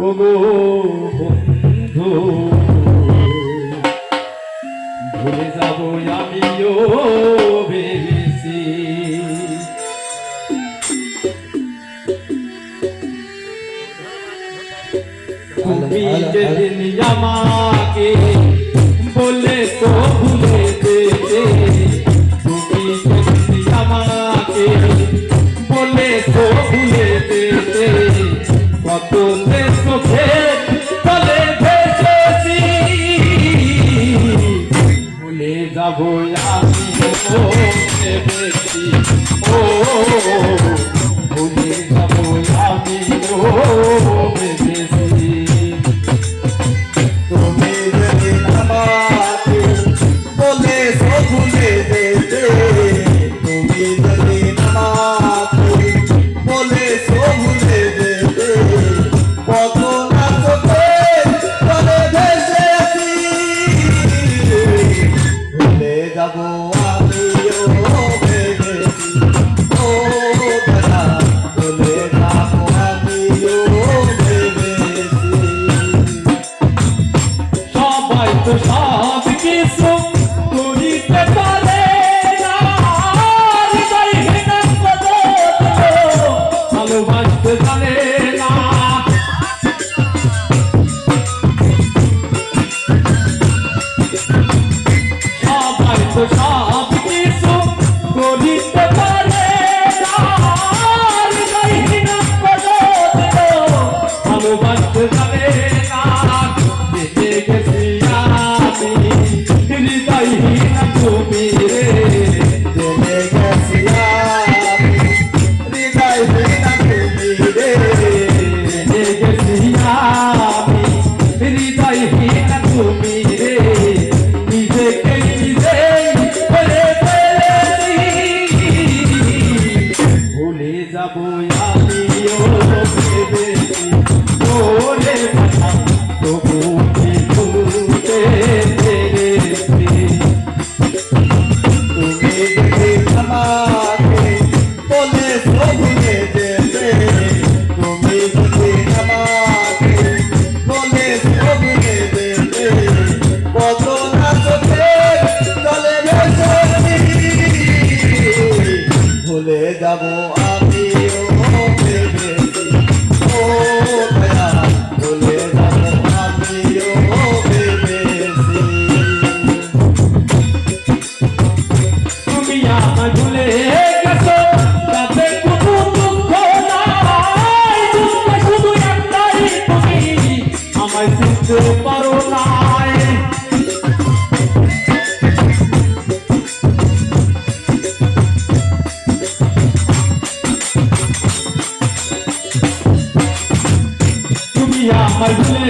ওগো বন্ধু ভুলে যাব আমিও তুমি যেদিন আমাকে পাগল আমি মরতে বেশি ও ভুলে যাব আমি ও Oh. 一。比 যাব আমার ভুলে